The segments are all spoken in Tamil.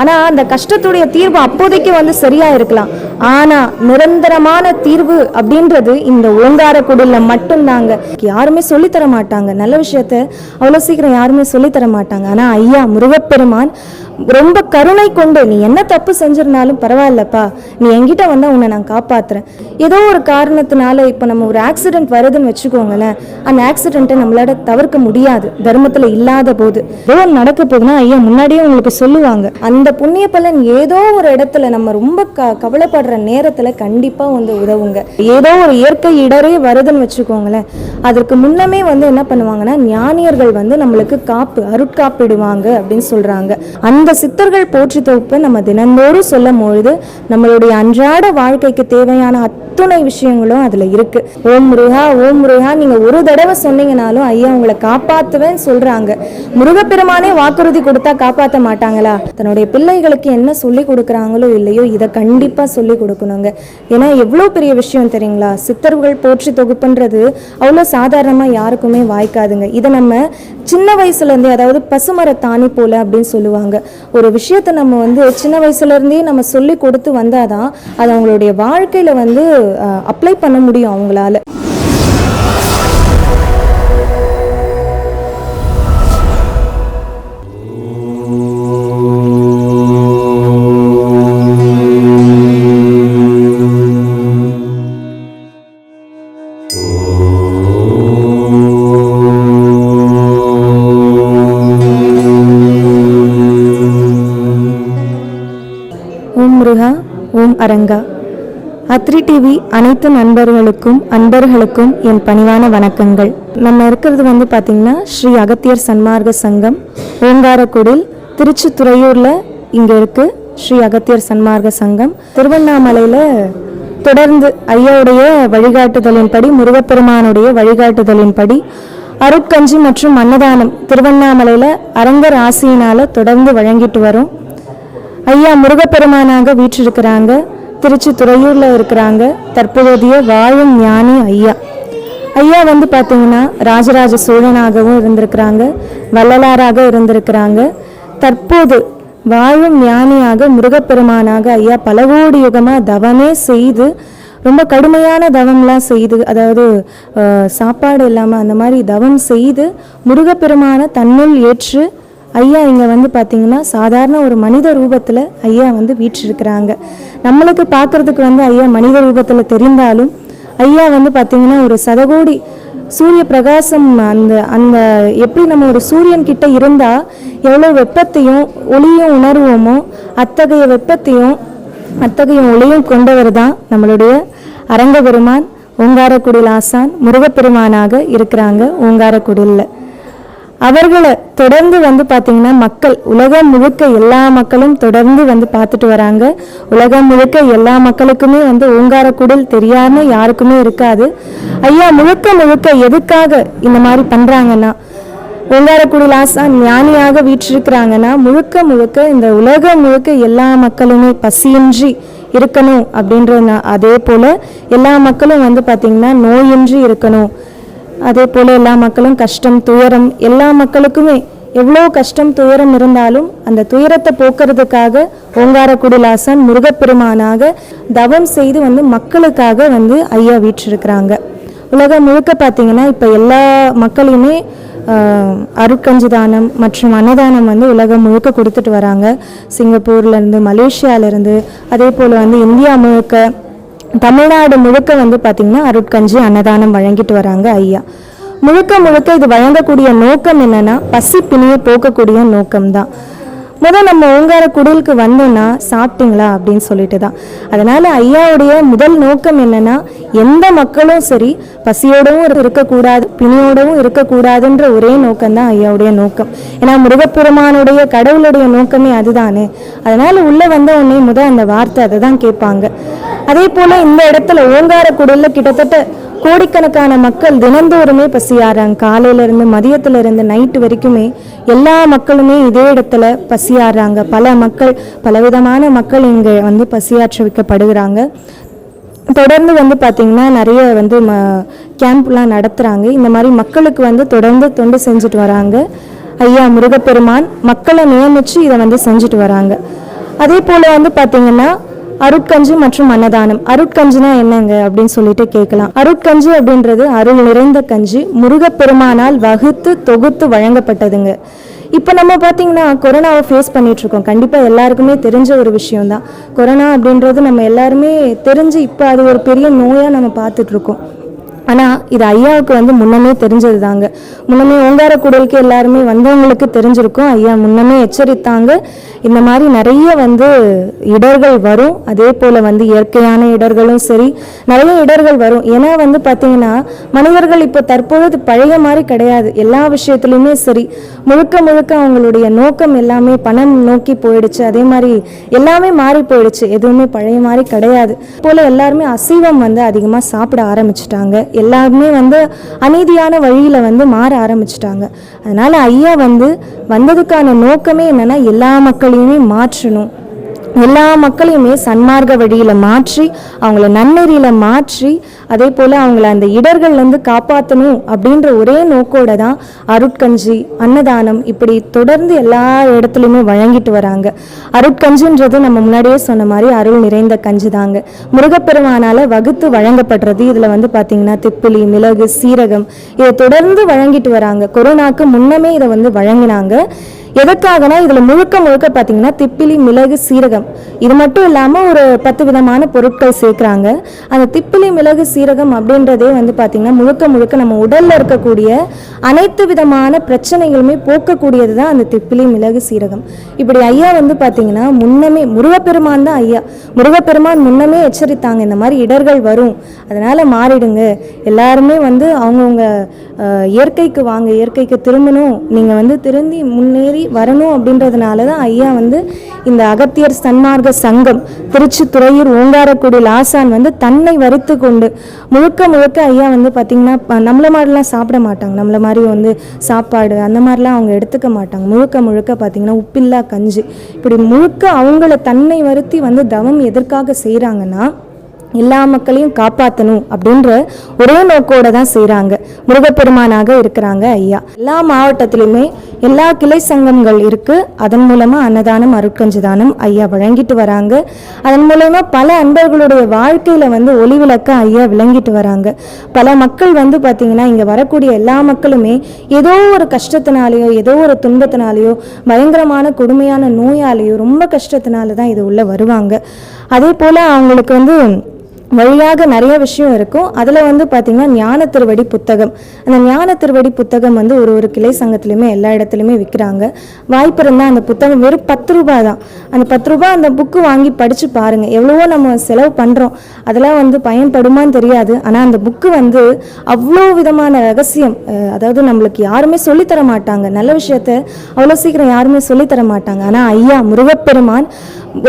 ஆனால் அந்த கஷ்டத்துடைய தீர்வு அப்போதைக்கு வந்து சரியாக இருக்கலாம். ஆனால் நிரந்தரமான தீர்வு அப்படின்றது இந்த ஓங்கார குடிலில் மட்டும்தாங்க. யாருமே சொல்லித்தர மாட்டாங்க. நல்ல விஷயத்த அவ்வளோ சீக்கிரம் யாருமே சொல்லித்தர மாட்டாங்க. ஆனால் ஐயா முருகப்பெருமான் ரொம்ப கருணை கொண்டு நீ என்ன தப்பு செஞ்சிருந்தாலும் பரவாயில்லப்பா. நீ என்கிட்ட வந்தால் உன்னை நான் காப்பாற்றுறேன் ஏதோ ஒரு காரணத்தினால இப்போ நம்ம ஒரு ஆக்சிடென்ட் வருதுன்னு வச்சுக்கோங்களேன். அந்த ஆக்சிடென்ட்டை நம்மளால தவிர்க்க முடியாது. தர்மத்தில் இல்லாத போது. ஏதோ நடக்க போகுதுன்னா ஐயா முன்னாடியே உங்களுக்கு சொல்லுவாங்க. அந்த புண்ணிய பலன் ஏதோ ஒரு இடத்துல நம்ம ரொம்ப க கவலைப்படுற நேரத்தில் கண்டிப்பாக வந்து உதவுங்க. ஏதோ ஒரு இயற்கை இடரே வருதுன்னு வச்சுக்கோங்களேன். அதற்கு முன்னமே வந்து என்ன பண்ணுவாங்கன்னா ஞானியர்கள் வந்து நம்மளுக்கு காப்பு அருட்காப்பிடுவாங்க அப்படின்னு சொல்கிறாங்க அந்த சித்தர்கள் போற்றி தொகுப்பை நம்ம தினந்தோறும் சொல்லும் பொழுது நம்மளுடைய அன்றாட வாழ்க்கைக்கு தேவையான அத்துணை விஷயங்களும் அதுல இருக்கு. ஓம் முருகா ஓம் முருகா நீங்க ஒரு தடவை சொன்னீங்கனாலும் ஐயா உங்களை காப்பாத்துவேன் சொல்றாங்க. முருகப்பெருமானே வாக்குறுதி கொடுத்தா காப்பாத்த மாட்டாங்களா? தன்னுடைய பிள்ளைகளுக்கு என்ன சொல்லி கொடுக்குறாங்களோ இல்லையோ இதை கண்டிப்பா சொல்லி கொடுக்கணுங்க. ஏன்னா எவ்வளோ பெரிய விஷயம் தெரியுங்களா? சித்தர்கள் போற்றி தொகுப்புன்றது அவ்வளோ சாதாரணமா யாருக்குமே வாய்க்காதுங்க. இதை நம்ம சின்ன வயசுலேருந்தே அதாவது பசுமர தாணி போல அப்படின்னு சொல்லுவாங்க. ஒரு விஷயத்தை நம்ம வந்து சின்ன வயசுலேருந்தே நம்ம சொல்லி கொடுத்து வந்தாதான் அது அவங்களுடைய வாழ்க்கையில் வந்து அப்ளை பண்ண முடியும் அவங்களால. அத்ரி டிவி அனைத்து நண்பர்களுக்கும் அன்பர்களுக்கும் என் பணிவான வணக்கங்கள். நம்ம இருக்கிறது வந்து பார்த்திங்கன்னா ஸ்ரீ அகத்தியர் சன்மார்க்க சங்கம் ஓங்காரக்குடில் திருச்சி துறையூரில் இங்கே இருக்குது ஸ்ரீ அகத்தியர் சன்மார்க்க சங்கம். திருவண்ணாமலையில் தொடர்ந்து ஐயாவுடைய வழிகாட்டுதலின்படி முருகப்பெருமானுடைய வழிகாட்டுதலின்படி அருட்கஞ்சி மற்றும் அன்னதானம் திருவண்ணாமலையில் அரங்கர் ஆசியினால் தொடர்ந்து வழங்கிட்டு வரும். ஐயா முருகப்பெருமானாக வீற்றிருக்கிறாங்க. திருச்சி துறையூரில் இருக்கிறாங்க. தற்போதைய வாழும் ஞானி ஐயா. ஐயா வந்து பார்த்தீங்கன்னா ராஜராஜ சோழனாகவும் இருந்திருக்கிறாங்க. வள்ளலாராக இருந்திருக்கிறாங்க. தற்போது வாழும் ஞானியாக முருகப்பெருமானாக ஐயா பல கோடி யுகமாக தவமே செய்து ரொம்ப கடுமையான தவம்லாம் செய்து அதாவது சாப்பாடு இல்லாமல் அந்த மாதிரி தவம் செய்து முருகப்பெருமானை தன்னுள் ஏற்று ஐயா இங்கே வந்து பார்த்தீங்கன்னா சாதாரண ஒரு மனித ரூபத்தில் ஐயா வந்து வீற்றிருக்கிறாங்க. நம்மளுக்கு பார்க்கறதுக்கு வந்து ஐயா மனித ரூபத்தில் தெரிந்தாலும் ஐயா வந்து பார்த்தீங்கன்னா ஒரு சதகோடி சூரிய பிரகாசம் அந்த அந்த எப்படி நம்ம ஒரு சூரியன் கிட்ட இருந்தால் எவ்வளோ வெப்பத்தையும் ஒளியும் உணர்வோமோ அத்தகைய வெப்பத்தையும் அத்தகைய ஒளியும் கொண்டவர் தான் நம்மளுடைய அரங்கபெருமான். ஓங்காரக்குடில் ஆசான் முருகப்பெருமானாக இருக்கிறாங்க ஓங்காரக்குடிலில். அவர்களை தொடர்ந்து வந்து பார்த்தீங்கன்னா மக்கள் உலகம் முழுக்க எல்லா மக்களும் தொடர்ந்து வந்து பார்த்துட்டு வராங்க. உலகம் முழுக்க எல்லா மக்களுக்குமே வந்து ஓங்காரக்குடில் தெரியாமல் யாருக்குமே இருக்காது. ஐயா முழுக்க முழுக்க எதுக்காக இந்த மாதிரி பண்றாங்கன்னா ஓங்காரக்குடில் ஆசா ஞானியாக வீற்றிருக்கிறாங்கன்னா முழுக்க முழுக்க இந்த உலகம் முழுக்க எல்லா மக்களுமே பசியின்றி இருக்கணும் அப்படின்ற அதே போல எல்லா மக்களும் வந்து பார்த்தீங்கன்னா நோயின்றி இருக்கணும். அதே போல எல்லா மக்களும் கஷ்டம் துயரம் எல்லா மக்களுக்குமே எவ்வளோ கஷ்டம் துயரம் இருந்தாலும் அந்த துயரத்தை போக்குறதுக்காக ஓங்காரக்குடிலாசன் முருகப்பெருமானாக தவம் செய்து வந்து மக்களுக்காக வந்து ஐயா வீற்றிருக்கிறாங்க. உலகம் முழுக்க பார்த்தீங்கன்னா இப்போ எல்லா மக்களையுமே ஆஹ், அருட்கஞ்சி தானம் மற்றும் அன்னதானம் வந்து உலகம் முழுக்க கொடுத்துட்டு வராங்க. சிங்கப்பூர்லேருந்து மலேசியாவிலேருந்து அதே போல் வந்து இந்தியா முழுக்க தமிழ்நாடு முழுக்க வந்து பார்த்திங்கன்னா அருட்கஞ்சி அன்னதானம் வழங்கிட்டு வராங்க ஐயா. முழுக்க முழுக்க இது வழங்கக்கூடிய நோக்கம் என்னன்னா பசி பிணியை போக்கக்கூடிய நோக்கம்தான். முதல் நம்ம ஓங்கார குடிலுக்கு வந்தோம்னா சாப்பிட்டீங்களா அப்படின்னு சொல்லிட்டு தான் அதனால ஐயாவுடைய முதல் நோக்கம் என்னன்னா எந்த மக்களும் சரி பசியோடவும் இருக்கக்கூடாது பிணியோடவும் இருக்கக்கூடாதுன்ற ஒரே நோக்கம் தான் ஐயாவுடைய நோக்கம். ஏன்னா முருகப்பெருமானுடைய கடவுளுடைய நோக்கமே அதுதானே. அதனால உள்ள வந்த உடனே முதல் அந்த வார்த்தை அதை தான் கேட்பாங்க. அதே போல இந்த இடத்துல ஓங்கார குடலில் கிட்டத்தட்ட கோடிக்கணக்கான மக்கள் தினந்தோறுமே பசியாடுறாங்க காலையிலேருந்து இருந்து இருந்து நைட்டு வரைக்குமே எல்லா மக்களுமே இதே இடத்துல பசியாடுறாங்க பல மக்கள் பலவிதமான மக்கள் இங்கே வந்து பசியாற்ற வைக்கப்படுகிறாங்க. தொடர்ந்து வந்து பார்த்திங்கன்னா நிறைய வந்து ம கேம்ப்லாம் நடத்துகிறாங்க இந்த மாதிரி மக்களுக்கு வந்து தொடர்ந்து தொண்டு செஞ்சுட்டு வராங்க. ஐயா முருகப்பெருமான் மக்களை நியமித்து இதை வந்து செஞ்சுட்டு வராங்க. அதே போல் வந்து பார்த்திங்கன்னா அருட்கஞ்சி மற்றும் அன்னதானம். அருட்கஞ்சினா என்னங்க? அப்படின்னு சொல்லிட்டு கேட்கலாம். அருட்கஞ்சி அப்படின்றது அருள் நிறைந்த கஞ்சி முருகப்பெருமானால் வகுத்து தொகுத்து வழங்கப்பட்டதுங்க. இப்போ நம்ம பார்த்தீங்கன்னா கொரோனாவை ஃபேஸ் பண்ணிட்டு இருக்கோம். கண்டிப்பாக எல்லாருக்குமே தெரிஞ்ச ஒரு விஷயம் தான் கொரோனா அப்படின்றது நம்ம எல்லாருமே தெரிஞ்சு இப்போ அது ஒரு பெரிய நோயாக நம்ம பார்த்துட்டு இருக்கோம். ஆனால் இது ஐயாவுக்கு வந்து முன்னமே தெரிஞ்சது தாங்க முன்னமே ஓங்காரக்குடலுக்கு எல்லாருமே வந்தவங்களுக்கு தெரிஞ்சிருக்கும். ஐயா முன்னமே எச்சரித்தாங்க. இந்த மாதிரி நிறைய வந்து இடர்கள் வரும். அதே போல் வந்து இயற்கையான இடர்களும் சரி நிறைய இடர்கள் வரும். ஏன்னா வந்து பார்த்தீங்கன்னா மனிதர்கள் இப்போ தற்பொழுது பழைய மாதிரி கிடையாது. எல்லா விஷயத்துலையுமே சரி முழுக்க முழுக்க அவங்களுடைய நோக்கம் எல்லாமே பணம் நோக்கி போயிடுச்சு. அதே மாதிரி எல்லாமே மாறி போயிடுச்சு. எதுவுமே பழைய மாதிரி கிடையாது. போல் எல்லாருமே அசைவம் வந்து அதிகமாக சாப்பிட ஆரம்பிச்சிட்டாங்க. எல்லாருமே வந்து அநீதியான வழியில் வந்து மாற ஆரம்பிச்சிட்டாங்க. அதனால் ஐயா வந்து வந்ததுக்கான நோக்கமே என்னென்னா எல்லா மக்களையுமே மாற்றணும். எல்லா மக்களையுமே சன்மார்க்க வழியில் மாற்றி அவங்கள நன்னெறியில் மாற்றி அதே போல் அவங்கள அந்த இடர்கள்லேருந்து காப்பாற்றணும் அப்படின்ற ஒரே நோக்கோட தான் அருட்கஞ்சி அன்னதானம் இப்படி தொடர்ந்து எல்லா இடத்துலையுமே வழங்கிட்டு வராங்க. அருட்கஞ்சின்றது நம்ம முன்னாடியே சொன்ன மாதிரி அருள் நிறைந்த கஞ்சி தாங்க. முருகப்பெருமானால் வகுத்து வழங்கப்படுறது. இதில் வந்து பார்த்திங்கன்னா திப்பிலி மிளகு சீரகம் இதை தொடர்ந்து வழங்கிட்டு வராங்க. கொரோனாக்கு முன்னமே இதை வந்து வழங்கினாங்க. எதற்காகனா இதில் முழுக்க முழுக்க பார்த்தீங்கன்னா திப்பிலி மிளகு சீரகம். இது மட்டும் இல்லாமல் ஒரு பத்து விதமான பொருட்கள் சேர்க்குறாங்க. அந்த திப்பிலி மிளகு சீரகம் அப்படின்றதே வந்து பார்த்திங்கன்னா முழுக்க முழுக்க நம்ம உடலில் இருக்கக்கூடிய அனைத்து விதமான பிரச்சனைகளுமே போக்கக்கூடியது தான் அந்த திப்பிலி மிளகு சீரகம். இப்படி ஐயா வந்து பார்த்திங்கன்னா முன்னமே முருகப்பெருமான் தான் ஐயா. முருகப்பெருமான் முன்னமே எச்சரித்தாங்க இந்த மாதிரி இடர்கள் வரும் அதனால் மாறிடுங்க. எல்லாருமே வந்து அவங்கவுங்க இயற்கைக்கு வாங்க இயற்கைக்கு திரும்பணும். நீங்கள் வந்து திருந்தி முன்னேறி வரணும் அப்படின்றதுனால தான் ஐயா வந்து இந்த அகத்தியர் சன்மார்க்க சங்கம் திருச்சி துறையூர் ஓங்காரக்குடி லாசான் வந்து தன்னை வரித்து கொண்டு முழுக்க முழுக்க ஐயா வந்து பார்த்திங்கன்னா நம்மளை நம்மள மாதிரிலாம் சாப்பிட மாட்டாங்க. நம்மளை மாதிரி வந்து சாப்பாடு அந்த மாதிரிலாம் அவங்க எடுத்துக்க மாட்டாங்க. முழுக்க முழுக்க பார்த்திங்கன்னா உப்பில்லா கஞ்சி. இப்படி முழுக்க அவங்கள தன்னை வருத்தி வந்து தவம் எதற்காக செய்கிறாங்கன்னா எல்லா மக்களையும் காப்பாற்றணும் அப்படின்ற ஒரே நோக்கோட தான் செய்கிறாங்க முருகப்பெருமானாக இருக்கிறாங்க ஐயா. எல்லா மாவட்டத்திலுமே எல்லா கிளை சங்கங்கள் இருக்குது அதன் மூலமாக அன்னதானம் அருட்கஞ்சி தானம் ஐயா வழங்கிட்டு வராங்க. அதன் மூலமாக பல அன்பர்களுடைய வாழ்க்கையில் வந்து ஒளி விளக்க ஐயா விளங்கிட்டு வராங்க. பல மக்கள் வந்து பார்த்திங்கன்னா இங்கே வரக்கூடிய எல்லா மக்களுமே ஏதோ ஒரு கஷ்டத்தினாலேயோ ஏதோ ஒரு துன்பத்தினாலேயோ பயங்கரமான கொடுமையான நோயாலேயோ ரொம்ப கஷ்டத்தினால தான் இது உள்ளே வருவாங்க. அதே போல் அவங்களுக்கு வந்து வழியாக நிறைய விஷயம் இருக்கும். அதில் வந்து பார்த்திங்கன்னா ஞான திருவடி புத்தகம். அந்த ஞான திருவடி புத்தகம் வந்து ஒரு ஒரு கிளை சங்கத்துலேயுமே எல்லா இடத்துலையுமே விற்கிறாங்க வாய்ப்பு இருந்தால் அந்த புத்தகம் வெறும் பத்து ரூபாய் தான். அந்த பத்து ரூபாய் அந்த புக்கு வாங்கி படித்து பாருங்கள் எவ்வளவோ நம்ம செலவு பண்ணுறோம் அதெல்லாம் வந்து பயன்படுமான்னு தெரியாது. ஆனால் அந்த புக்கு வந்து அவ்வளோ விதமான ரகசியம். அதாவது நம்மளுக்கு யாருமே சொல்லித்தர மாட்டாங்க. நல்ல விஷயத்த அவ்வளோ சீக்கிரம் யாருமே சொல்லித்தர மாட்டாங்க. ஆனால் ஐயா முருகப்பெருமான்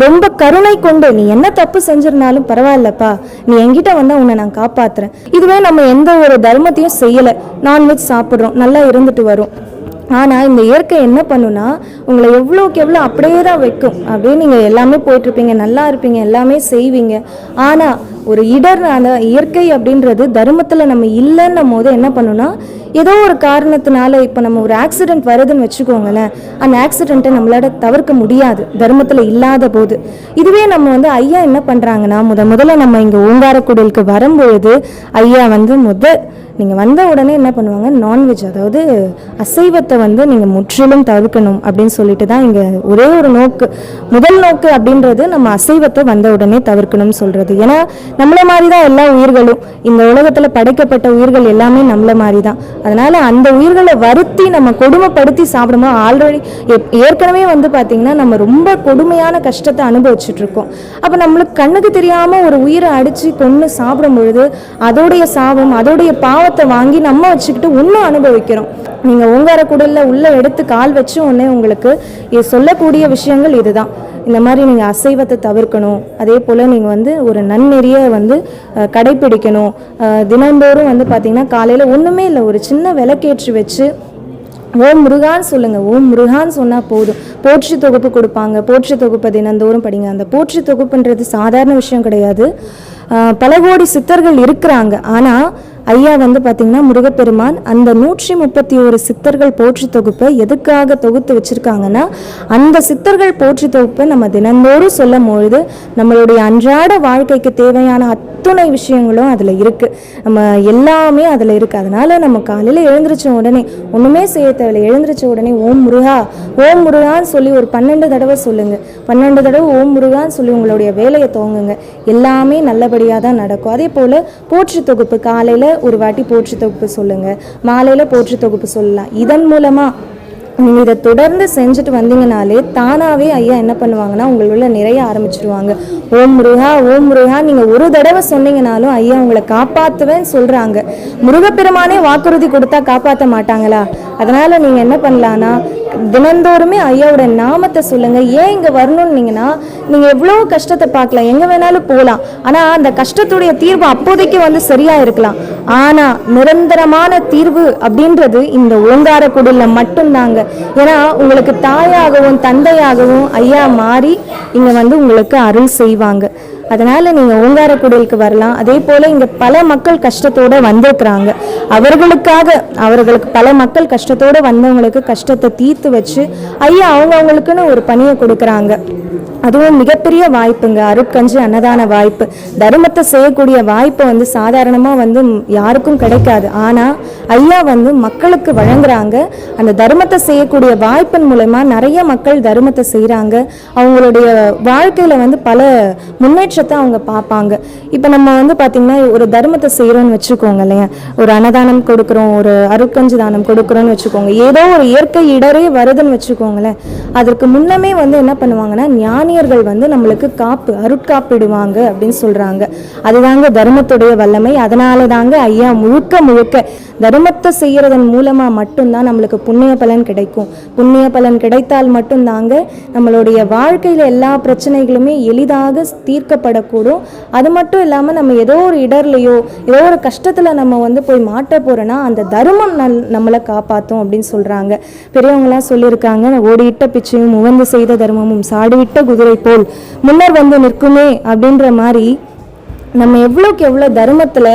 ரொம்ப கருணை கொண்டு நீ என்ன தப்பு செஞ்சிருந்தாலும் பரவாயில்லப்பா. நீ என்கிட்ட வந்தா உன்னை நான் காப்பாத்துறேன். இதுவே நம்ம எந்த ஒரு தர்மத்தையும் செய்யலை. நான்வெஜ் சாப்பிட்றோம். நல்லா இருந்துட்டு வரும். ஆனால் இந்த இயற்கை என்ன பண்ணுனா உங்களை எவ்வளோக்கு எவ்வளோ அப்படியே தான் வைக்கும். அப்படியே நீங்கள் எல்லாமே போயிட்டுருப்பீங்க நல்லா இருப்பீங்க. எல்லாமே செய்வீங்க. ஆனால் ஒரு இடர் அந்த இயற்கை அப்படின்றது தர்மத்தில் நம்ம இல்லைன்னும் போது என்ன பண்ணுனா ஏதோ ஒரு காரணத்தினால இப்போ நம்ம ஒரு ஆக்சிடென்ட் வருதுன்னு வச்சுக்கோங்களேன் அந்த ஆக்சிடெண்ட்டை நம்மளால தவிர்க்க முடியாது தர்மத்தில் இல்லாத போது. இதுவே நம்ம வந்து ஐயா என்ன பண்ணுறாங்கன்னா முத முதல்ல நம்ம இங்கே ஓங்காரக்குடலுக்கு வரும்பொழுது ஐயா வந்து முத நீங்கள் வந்த உடனே என்ன பண்ணுவாங்க நான்வெஜ் அதாவது அசைவத்தை வந்து நீங்கள் முற்றிலும் தவிர்க்கணும் அப்படின்னு சொல்லிட்டு தான் இங்கே ஒரே ஒரு நோக்கு முதல் நோக்கு அப்படின்றது நம்ம அசைவத்தை வந்த உடனே தவிர்க்கணும்னு சொல்கிறது ஏன்னா நம்மளை மாதிரி தான் எல்லா உயிர்களும். இந்த உலகத்தில் படைக்கப்பட்ட உயிர்கள் எல்லாமே நம்மளை மாதிரி தான் அதனால் அந்த உயிர்களை வருத்தி நம்ம கொடுமைப்படுத்தி சாப்பிடும்போது ஆல்ரெடி ஏற்கனவே வந்து பார்த்திங்கன்னா நம்ம ரொம்ப கொடுமையான கஷ்டத்தை அனுபவிச்சுட்ருக்கோம் அப்போ நம்மளுக்கு கண்ணுக்கு தெரியாமல் ஒரு உயிரை அடித்து கொன்று சாப்பிடும் பொழுது அதோடைய சாபம் அதோடைய பாவத்தை வாங்கி நம்ம வச்சுக்கிட்டு இன்னும் அனுபவிக்கிறோம். நீங்கள் ஓங்கார குடலில் உள்ளே எடுத்து கால் வச்ச உடனே உங்களுக்கு இது சொல்லக்கூடிய விஷயங்கள் இதுதான். இந்த மாதிரி நீங்கள் அசைவத்தை தவிர்க்கணும். அதே போல் நீங்கள் வந்து ஒரு நன்னெறியை வந்து கடைப்பிடிக்கணும். தினந்தோறும் வந்து பார்த்தீங்கன்னா காலையில் ஒன்றுமே இல்லை. ஒரு சின்ன விளக்கேற்றி வச்சு ஓம் முருகான்னு சொல்லுங்கள் ஓம் முருகான்னு சொன்னால் போதும். போற்றி தொகுப்பு கொடுப்பாங்க. போற்றி தொகுப்பை தினந்தோறும் படிங்க. அந்த போற்றி தொகுப்புன்றது சாதாரண விஷயம் கிடையாது. பல கோடி சித்தர்கள் இருக்கிறாங்க. ஆனால் ஐயா வந்து பார்த்திங்கன்னா முருகப்பெருமான் அந்த நூற்றி முப்பத்தி ஒரு சித்தர்கள் போற்றி தொகுப்பை எதுக்காக தொகுத்து வச்சுருக்காங்கன்னா அந்த சித்தர்கள் போற்றி தொகுப்பை நம்ம தினந்தோறும் சொல்லும் பொழுது நம்மளுடைய அன்றாட வாழ்க்கைக்கு தேவையான அத்துணை விஷயங்களும் அதில் இருக்குது நம்ம எல்லாமே அதில் இருக்குது அதனால் நம்ம காலையில் எழுந்திரிச்ச உடனே ஒன்றுமே செய்ய தேவையில்லை. எழுந்திரிச்ச உடனே ஓம் முருகா ஓம் முருகான்னு சொல்லி ஒரு பன்னெண்டு தடவை சொல்லுங்கள் பன்னெண்டு தடவை ஓம் முருகான்னு சொல்லி உங்களுடைய வேலையை துவங்குங்க. எல்லாமே நல்லபடியாக தான் நடக்கும். அதே போல் போற்றி தொகுப்பு காலையில் ஒரு வாட்டி போற்றி தொகுப்பு சொல்லுங்கள் மாலையில் போற்றி தொகுப்பு சொல்லலாம். இதன் மூலமாக நீங்கள் இதை தொடர்ந்து செஞ்சுட்டு வந்தீங்கனாலே தானாகவே ஐயா என்ன பண்ணுவாங்கன்னா உங்களுள்ள நிறைய ஆரம்பிச்சிருவாங்க. ஓம் முருகா ஓம் முருகா நீங்கள் ஒரு தடவை சொன்னீங்கனாலும் ஐயா உங்களை காப்பாற்றுவேன்னு சொல்கிறாங்க முருகப்பெருமானே வாக்குறுதி கொடுத்தா காப்பாற்ற மாட்டாங்களா? அதனால் நீங்கள் என்ன பண்ணலான்னா தினந்தோறுமே ஐயாவோட நாமத்தை சொல்லுங்க. ஏன் இங்கே வரணும்னீங்கன்னா நீங்கள் எவ்வளோ கஷ்டத்தை பார்க்கலாம். எங்கே வேணாலும் போகலாம். ஆனால் அந்த கஷ்டத்துடைய தீர்வு அப்போதைக்கு வந்து சரியாக இருக்கலாம். ஆனால் நிரந்தரமான தீர்வு அப்படின்றது இந்த ஓங்கார குடில மட்டும்தாங்க. ஏன்னா உங்களுக்கு தாயாகவும் தந்தையாகவும் ஐயா மாறி இங்க வந்து உங்களுக்கு அருள் செய்வாங்க. அதனால நீங்க ஓங்காரக்குடலுக்கு வரலாம். அதே போல இங்க பல மக்கள் கஷ்டத்தோட வந்திருக்கிறாங்க. அவர்களுக்காக அவர்களுக்கு பல மக்கள் கஷ்டத்தோட வந்தவங்களுக்கு கஷ்டத்தை தீர்த்து வச்சு ஐயா அவங்க அவங்களுக்குன்னு ஒரு பணியை கொடுக்குறாங்க. அதுவும் மிகப்பெரிய வாய்ப்புங்க. அருட்கஞ்சி அன்னதான வாய்ப்பு. தர்மத்தை செய்யக்கூடிய வாய்ப்பு வந்து சாதாரணமாக வந்து யாருக்கும் கிடைக்காது. ஆனால் ஐயா வந்து மக்களுக்கு வழங்குறாங்க. அந்த தர்மத்தை செய்யக்கூடிய வாய்ப்பின் மூலயமா நிறைய மக்கள் தர்மத்தை செய்கிறாங்க அவங்களுடைய வாழ்க்கையில் வந்து பல முன்னேற்றத்தை அவங்க பார்ப்பாங்க. இப்போ நம்ம வந்து பார்த்திங்கன்னா ஒரு தர்மத்தை செய்கிறோன்னு வச்சுக்கோங்க இல்லையா? ஒரு அன்னதானம் கொடுக்குறோம் ஒரு அருட்கஞ்சி தானம் கொடுக்குறோன்னு வச்சுக்கோங்க. ஏதோ ஒரு இயற்கை இடரே வருதுன்னு வச்சுக்கோங்களேன். அதற்கு முன்னமே வந்து என்ன பண்ணுவாங்கன்னா ஞானியர்கள் வந்து நம்மளுக்கு காப்பு அருட்காப்பிடுவாங்க அப்படின்னு சொல்றாங்க. அதுதாங்க தர்மத்துடைய வல்லமை. அதனால தாங்க ஐயா முழுக்க முழுக்க தர்மத்தை செய்கிறதன் மூலமாக மட்டும்தான் நம்மளுக்கு புண்ணிய பலன் கிடைக்கும். புண்ணிய பலன் கிடைத்தால் மட்டும்தாங்க நம்மளுடைய வாழ்க்கையில் எல்லா பிரச்சனைகளுமே எளிதாக தீர்க்கப்படக்கூடும். அது மட்டும் இல்லாமல் நம்ம ஏதோ ஒரு இடர்லையோ ஏதோ ஒரு கஷ்டத்தில் நம்ம வந்து போய் மாட்ட போகிறோன்னா அந்த தர்மம் நல் நம்மளை காப்பாற்றும் அப்படின்னு சொல்கிறாங்க பெரியவங்களாம் சொல்லியிருக்காங்க ஓடியிட்ட பிச்சையும் முகந்து செய்த தர்மமும் சாடிவிட்ட குதிரை போல் முன்னர் வந்து நிற்குமே அப்படின்ற மாதிரி நம்ம எவ்வளோக்கு எவ்வளோ தர்மத்தில்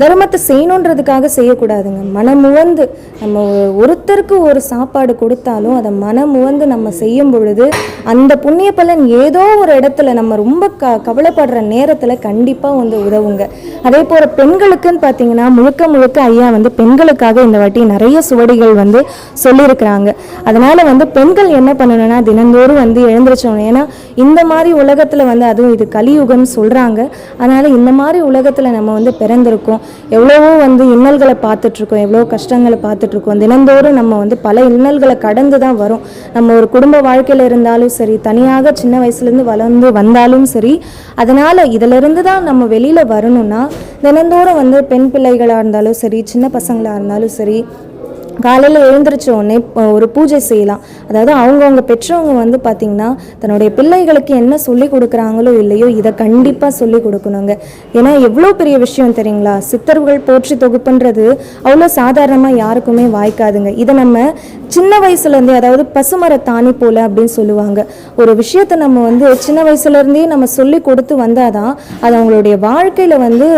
தர்மத்தை செய்யணுன்றதுக்காக செய்யக்கூடாதுங்க. மனமுவந்து நம்ம ஒருத்தருக்கு ஒரு சாப்பாடு கொடுத்தாலும் அதை மனமுவந்து நம்ம செய்யும் பொழுது அந்த புண்ணிய பலன் ஏதோ ஒரு இடத்துல நம்ம ரொம்ப க கவலைப்படுற நேரத்தில் கண்டிப்பாக வந்து உதவுங்க. அதே போல் பெண்களுக்குன்னு பார்த்தீங்கன்னா முழுக்க முழுக்க ஐயா வந்து பெண்களுக்காக இந்த வாட்டி நிறைய சுவடிகள் வந்து சொல்லியிருக்கிறாங்க. அதனால் வந்து பெண்கள் என்ன பண்ணணும்னா தினந்தோறும் வந்து எழுந்திரிச்சோம். ஏன்னா இந்த மாதிரி உலகத்தில் வந்து அதுவும் இது கலியுகம்னு சொல்கிறாங்க அதனால் இந்த மாதிரி உலகத்தில் நம்ம வந்து பிறந்திருக்கோம். எவ்வளவோ வந்து இன்னல்களை பார்த்துட்ருக்கோம். எவ்வளோ கஷ்டங்களை பார்த்துட்ருக்கோம். தினந்தோறும் நம்ம வந்து பல இன்னல்களை கடந்து தான் வரும். நம்ம ஒரு குடும்ப வாழ்க்கையில் இருந்தாலும் சரி தனியாக சின்ன வயசுலேருந்து வளர்ந்து வந்தாலும் சரி அதனால் இதிலிருந்து தான் நம்ம வெளியில் வரணும்னா தினந்தோறும் வந்து பெண் பிள்ளைகளாக இருந்தாலும் சரி சின்ன பசங்களாக இருந்தாலும் சரி காலையில் எழுந்திரிச்ச உடனே ஒரு பூஜை செய்யலாம். அதாவது அவங்கவுங்க பெற்றவங்க வந்து பார்த்திங்கன்னா தன்னுடைய பிள்ளைகளுக்கு என்ன சொல்லி கொடுக்குறாங்களோ இல்லையோ இதை கண்டிப்பாக சொல்லி கொடுக்கணுங்க. ஏன்னா எவ்வளோ பெரிய விஷயம் தெரியுங்களா? சித்தர்கள் போற்றி தொகுப்புன்றது அவ்வளோ சாதாரணமாக யாருக்குமே வாய்க்காதுங்க. இதை நம்ம சின்ன வயசுலேருந்தே அதாவது பசுமர தாணி போல அப்படின்னு சொல்லுவாங்க. ஒரு விஷயத்தை நம்ம வந்து சின்ன வயசுலேருந்தே நம்ம சொல்லி கொடுத்து வந்தால் தான் அது அவங்களுடைய வாழ்க்கையில் வந்து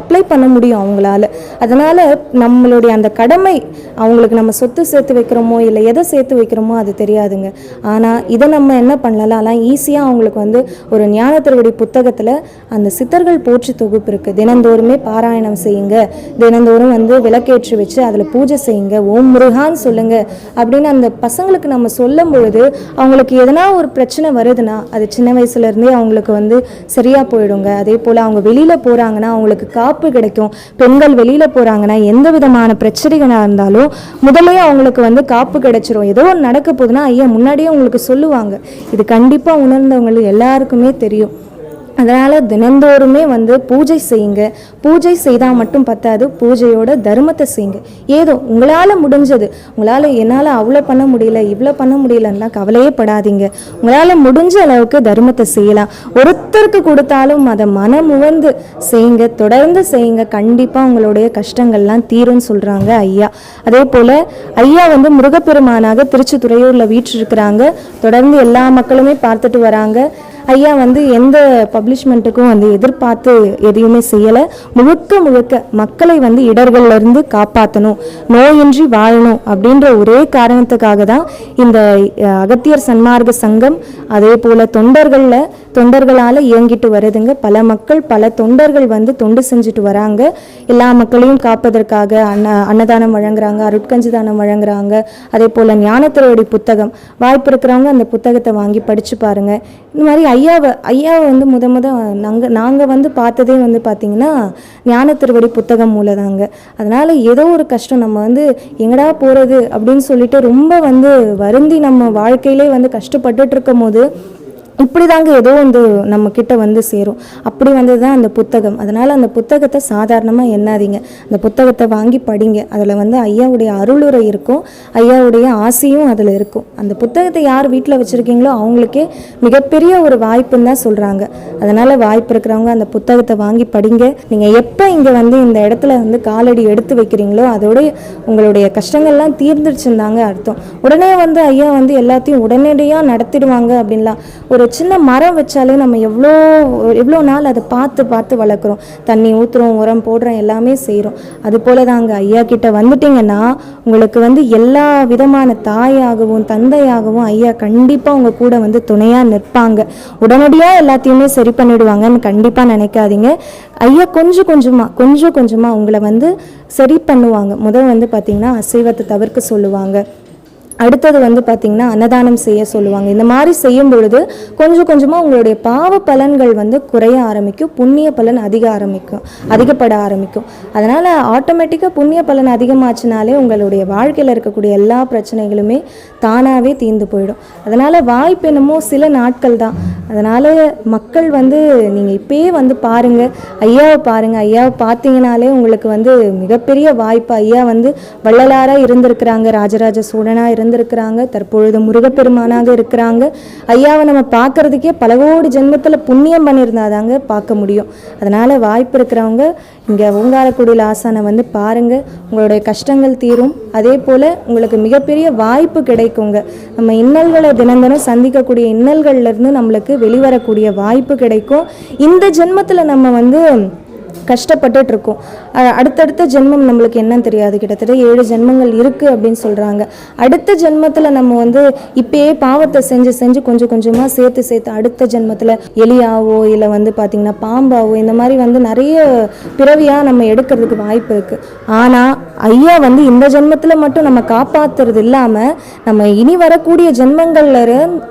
அப்ளை பண்ண முடியும் அவங்களால. அதனால் நம்மளுடைய அந்த கடமை அவங்களுக்கு நம்ம சொத்து சேர்த்து வைக்கிறோமோ இல்லை எதை சேர்த்து வைக்கிறோமோ அது தெரியாதுங்க. ஆனால் இதை நம்ம என்ன பண்ணலாம்? ஈஸியாக அவங்களுக்கு வந்து ஒரு ஞான திருவடி புத்தகத்தில் அந்த சித்தர்கள் போற்றி தொகுப்பு இருக்குது தினந்தோறுமே பாராயணம் செய்யுங்க. தினந்தோறும் வந்து விளக்கேற்றி வச்சு அதில் பூஜை செய்யுங்க. ஓம் முருகான்னு சொல்லுங்கள் அப்படின்னு அந்த பசங்களுக்கு நம்ம சொல்லும் பொழுது அவங்களுக்கு எதனா ஒரு பிரச்சனை வருதுன்னா அது சின்ன வயசுலேருந்தே அவங்களுக்கு வந்து சரியாக போயிடுங்க. அதே போல் அவங்க வெளியில் போகிறாங்கன்னா அவங்களுக்கு காப்பு கிடைக்கும். பெண்கள் வெளியில் போகிறாங்கன்னா எந்த விதமான பிரச்சனைகளாக இருந்தாலும் முதலே அவங்களுக்கு வந்து காப்பு கிடைச்சிரும். ஏதோ ஒன்று நடக்க போகுதுன்னா ஐயா முன்னாடியே உங்களுக்கு சொல்லுவாங்க. இது கண்டிப்பாக உணர்ந்தவங்களுக்கு எல்லாருக்குமே தெரியும். அதனால் தினந்தோறுமே வந்து பூஜை செய்யுங்க. பூஜை செய்தால் மட்டும் பத்தாது பூஜையோட தர்மத்தை செய்யுங்க. ஏதோ உங்களால் முடிஞ்சது உங்களால் என்னால் அவ்வளோ பண்ண முடியல இவ்வளோ பண்ண முடியலன்னா கவலையே படாதீங்க. உங்களால் முடிஞ்ச அளவுக்கு தர்மத்தை செய்யலாம். ஒருத்தருக்கு கொடுத்தாலும் அதை மனமுவந்து செய்யுங்க தொடர்ந்து செய்யுங்க. கண்டிப்பாக உங்களுடைய கஷ்டங்கள்லாம் தீரும்னு சொல்கிறாங்க ஐயா. அதே போல் ஐயா வந்து முருகப்பெருமானாக திருச்சி துறையூரில் வீற்றிருக்கிறாங்க. தொடர்ந்து எல்லா மக்களுமே பார்த்துட்டு வராங்க. ஐயா வந்து எந்த பப்ளிஷ்மெண்ட்டுக்கும் வந்து எதிர்பார்த்து எதையுமே செய்யலை. முழுக்க முழுக்க மக்களை வந்து இடர்கள்லேருந்து காப்பாற்றணும் நோயின்றி வாழணும் அப்படின்ற ஒரே காரணத்துக்காக தான் இந்த அகத்தியர் சன்மார்க்க சங்கம் அதே போல் தொண்டர்களில் தொண்டர்களால் இயங்கிட்டு வருதுங்க. பல மக்கள் பல தொண்டர்கள் வந்து தொண்டு செஞ்சுட்டு வராங்க. எல்லா மக்களையும் காப்பதற்காக அன்ன அன்னதானம் வழங்குறாங்க அருட்கஞ்சி தானம் வழங்குறாங்க. அதே போல் ஞானத்திரையுடைய புத்தகம். வாய்ப்பு இருக்கிறவங்க அந்த புத்தகத்தை வாங்கி படித்து பாருங்க. இந்த மாதிரி ஐயாவை ஐயாவை வந்து முத முத நாங்கள் நாங்கள் வந்து பார்த்ததே வந்து பார்த்திங்கன்னா ஞானத்திருவடி புத்தகம் மூலதாங்க. அதனால் ஏதோ ஒரு கஷ்டம். நம்ம வந்து எங்கடா போகிறது அப்படின்னு சொல்லிட்டு ரொம்ப வந்து வருந்தி நம்ம வாழ்க்கையிலே வந்து கஷ்டப்பட்டுட்டு இருக்கும் போது இப்படி தாங்க ஏதோ வந்து நம்ம கிட்ட வந்து சேரும். அப்படி வந்தது தான் அந்த புத்தகம். அதனால் அந்த புத்தகத்தை சாதாரணமாக எண்ணாதீங்க. அந்த புத்தகத்தை வாங்கி படிங்க. அதில் வந்து ஐயாவுடைய அருளுரை இருக்கும். ஐயாவுடைய ஆசையும் அதில் இருக்கும். அந்த புத்தகத்தை யார் வீட்டில் வச்சுருக்கீங்களோ அவங்களுக்கே மிகப்பெரிய ஒரு வாய்ப்புன்னு தான் சொல்கிறாங்க அதனால் வாய்ப்பு இருக்கிறவங்க அந்த புத்தகத்தை வாங்கி படிங்க. நீங்கள் எப்போ இங்கே வந்து இந்த இடத்துல வந்து காலடி எடுத்து வைக்கிறீங்களோ அதோடைய உங்களுடைய கஷ்டங்கள்லாம் தீர்ந்துருச்சுருந்தாங்க அர்த்தம். உடனே வந்து ஐயா வந்து எல்லாத்தையும் உடனடியாக நடத்திடுவாங்க அப்படின்லாம் ஒரு சின்ன மரம் வச்சாலே நம்ம எவ்வளோ எவ்வளோ நாள் அதை பார்த்து பார்த்து வளர்க்குறோம். தண்ணி ஊற்றுறோம் உரம் போடுறோம் எல்லாமே செய்கிறோம் அது போல தாங்க ஐயா கிட்ட வந்துட்டிங்கன்னா உங்களுக்கு வந்து எல்லா விதமான தாயாகவும் தந்தையாகவும் ஐயா கண்டிப்பாக உங்கள் கூட வந்து துணையாக நிற்பாங்க. உடனடியாக எல்லாத்தையுமே சரி பண்ணிடுவாங்கன்னு கண்டிப்பாக நினைக்காதீங்க. ஐயா கொஞ்சம் கொஞ்சமாக கொஞ்சம் கொஞ்சமாக உங்களை வந்து சரி பண்ணுவாங்க. முதல் வந்து பார்த்திங்கன்னா அசைவத்தை தவிர்க்க சொல்லுவாங்க. அடுத்தது வந்து பார்த்திங்கன்னா அன்னதானம் செய்ய சொல்லுவாங்க. இந்த மாதிரி செய்யும் பொழுது கொஞ்சம் கொஞ்சமாக உங்களுடைய பாவ பலன்கள் வந்து குறைய ஆரம்பிக்கும் புண்ணிய பலன் அதிக ஆரம்பிக்கும் அதிகப்பட ஆரம்பிக்கும். அதனால் ஆட்டோமேட்டிக்காக புண்ணிய பலன் அதிகமாச்சுனாலே உங்களுடைய வாழ்க்கையில் இருக்கக்கூடிய எல்லா பிரச்சனைகளுமே தானாகவே தீர்ந்து போயிடும். அதனால் வாய்ப்பு என்னமோ சில நாட்கள் தான். அதனால் மக்கள் வந்து நீங்கள் இப்பயே வந்து பாருங்கள் ஐயாவை பாருங்கள் ஐயாவை பார்த்தீங்கனாலே உங்களுக்கு வந்து மிகப்பெரிய வாய்ப்பு. ஐயா வந்து வள்ளலாராக இருந்திருக்கிறாங்க. ராஜராஜ சோழனாக இருந்திருக்கிறாங்க தற்பொழுது முருகப்பெருமானாக இருக்கிறாங்க. ஐயாவை நம்ம பார்க்கறதுக்கே பல கோடி ஜென்மத்தில் புண்ணியம் பண்ணியிருந்தாதாங்க பார்க்க முடியும். அதனால் வாய்ப்பு இருக்கிறவங்க இங்கே ஓங்காரக்குடியில் ஆசானை வந்து பாருங்கள் உங்களுடைய கஷ்டங்கள் தீரும். அதே போல் உங்களுக்கு மிகப்பெரிய வாய்ப்பு கிடைக்குங்க. நம்ம இன்னல்களை தினம் தினம் சந்திக்கக்கூடிய இன்னல்கள்லேருந்து நம்மளுக்கு வெளிவரக்கூடிய வாய்ப்பு கிடைக்கும். இந்த ஜென்மத்தில் நம்ம வந்து கஷ்டப்பட்டுட்டு இருக்கோம் அடுத்தடுத்த ஜென்மம் நம்மளுக்கு என்னன்னு தெரியாது. கிட்டத்தட்ட ஏழு ஜென்மங்கள் இருக்குது அப்படின்னு சொல்கிறாங்க அடுத்த ஜென்மத்தில் நம்ம வந்து இப்பயே பாவத்தை செஞ்சு செஞ்சு கொஞ்சம் கொஞ்சமாக சேர்த்து சேர்த்து அடுத்த ஜென்மத்தில் எலியாவோ இல்லை வந்து பார்த்திங்கன்னா பாம்பாவோ இந்த மாதிரி வந்து நிறைய பிறவியாக நம்ம எடுக்கிறதுக்கு வாய்ப்பு இருக்குது ஆனால் ஐயா வந்து இந்த ஜென்மத்தில் மட்டும் நம்ம காப்பாற்றுறது இல்லாமல் நம்ம இனி வரக்கூடிய ஜென்மங்கள்ல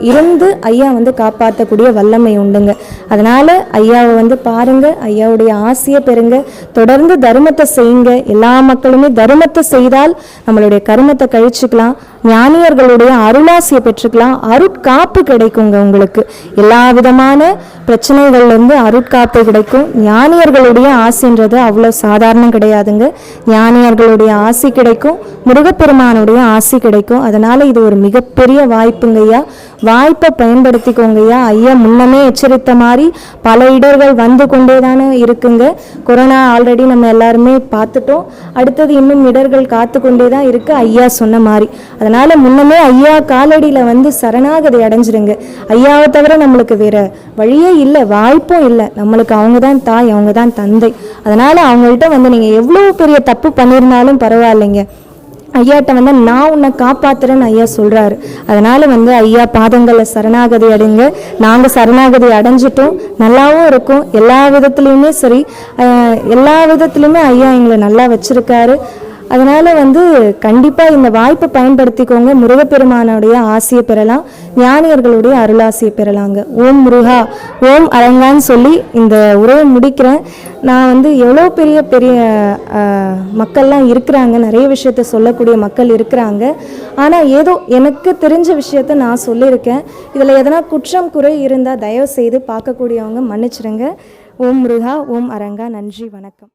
இருந்து ஐயா வந்து காப்பாற்றக்கூடிய வல்லமை உண்டுங்க. அதனால் ஐயாவை வந்து பாருங்க. ஐயாவுடைய ஆசை ஆசையை பெறுங்க. தொடர்ந்து தர்மத்தை செய்யுங்க. எல்லா மக்களுமே தர்மத்தை செய்தால் நம்மளுடைய கருமத்தை கழிச்சுக்கலாம். ஞானியர்களுடைய அருளாசியை பெற்றுக்கலாம். அருட்காப்பு கிடைக்குங்க உங்களுக்கு. எல்லா விதமான பிரச்சனைகள்லேருந்து அருட்காப்பு கிடைக்கும். ஞானியர்களுடைய ஆசைன்றது அவ்வளோ சாதாரணம் கிடையாதுங்க. ஞானியர்களுடைய ஆசி கிடைக்கும். முருகப்பெருமானுடைய ஆசி கிடைக்கும். அதனால் இது ஒரு மிகப்பெரிய வாய்ப்புங்கய்யா வாய்ப்பை பயன்படுத்திக்கோங்க ஐயா ஐயா முன்னமே எச்சரித்த மாதிரி பல இடர்கள் வந்து கொண்டே தானே இருக்குங்க. கொரோனா ஆல்ரெடி நம்ம எல்லாருமே பார்த்துட்டோம். அடுத்தது இன்னும் இடர்கள் காத்து கொண்டே தான் இருக்கு. ஐயா சொன்ன மாதிரி. அதனால முன்னமே ஐயா காலடியில் வந்து சரணாகதி அடைஞ்சிருங்க. ஐயாவை தவிர நம்மளுக்கு வேற வழியே இல்லை வாய்ப்பும் இல்லை. நம்மளுக்கு அவங்க தான் தாய் அவங்க தான் தந்தை. அதனால அவங்கள்ட்ட வந்து நீங்கள் எவ்வளோ பெரிய தப்பு பண்ணியிருந்தாலும் பரவாயில்லைங்க. ஐயாட்ட வந்து நான் உன்னை காப்பாத்துறேன்னு ஐயா சொல்றாரு. அதனால வந்து ஐயா பாதங்களை சரணாகதி அடைங்க. நாங்கள் சரணாகதி அடைஞ்சிட்டோம். நல்லாவும் இருக்கும். எல்லா விதத்துலேயுமே சரி. எல்லா விதத்துலேயுமே ஐயா எங்களை நல்லா வச்சிருக்காரு. அதனால் வந்து கண்டிப்பாக இந்த வாய்ப்பை பயன்படுத்திக்கோங்க. முருகப்பெருமானுடைய ஆசையை பெறலாம். ஞானியர்களுடைய அருளாசியை பெறலாங்க. ஓம் முருகா ஓம் அரங்கான்னு சொல்லி இந்த உரையை முடிக்கிறேன். நான் வந்து எவ்வளோ பெரிய பெரிய மக்கள்லாம் இருக்கிறாங்க. நிறைய விஷயத்த சொல்லக்கூடிய மக்கள் இருக்கிறாங்க. ஆனால் ஏதோ எனக்கு தெரிஞ்ச விஷயத்த நான் சொல்லியிருக்கேன். இதில் எதனா குற்றம் குறை இருந்தால் தயவு செய்து பார்க்கக்கூடியவங்க மன்னிச்சிடுங்க ஓம் முருகா ஓம் அரங்கா நன்றி வணக்கம்.